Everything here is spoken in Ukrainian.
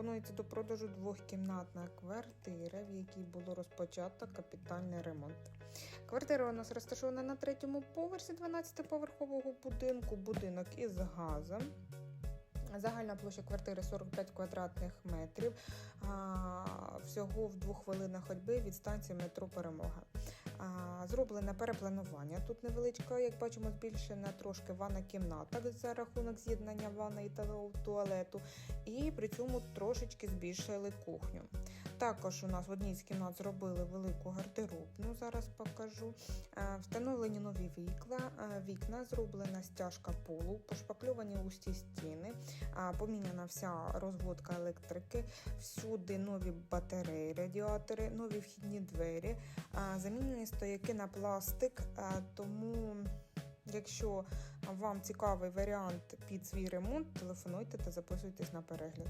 Пропонується до продажу двохкімнатна квартира, в якій було розпочато капітальний ремонт. Квартира у нас розташована на третьому поверсі 12-поверхового будинку, будинок із газом. Загальна площа квартири 45 квадратних метрів. Всього в двох хвилинах ходьби від станції метро Перемога. Зроблене перепланування. Тут невеличка, як бачимо, збільшена трошки ванна кімната за рахунок з'єднання ванної та туалету. І при цьому трошечки збільшили кухню. Також у нас в одній з кімнат зробили велику гардеробну, зараз покажу. Е, Встановлені нові вікла, е, вікна, зроблена стяжка полу, пошпакльовані усі стіни, поміняна вся розводка електрики, всюди нові батареї, радіатори, нові вхідні двері, замінені стояки на пластик, тому. Якщо вам цікавий варіант під свій ремонт, телефонуйте та записуйтесь на перегляд.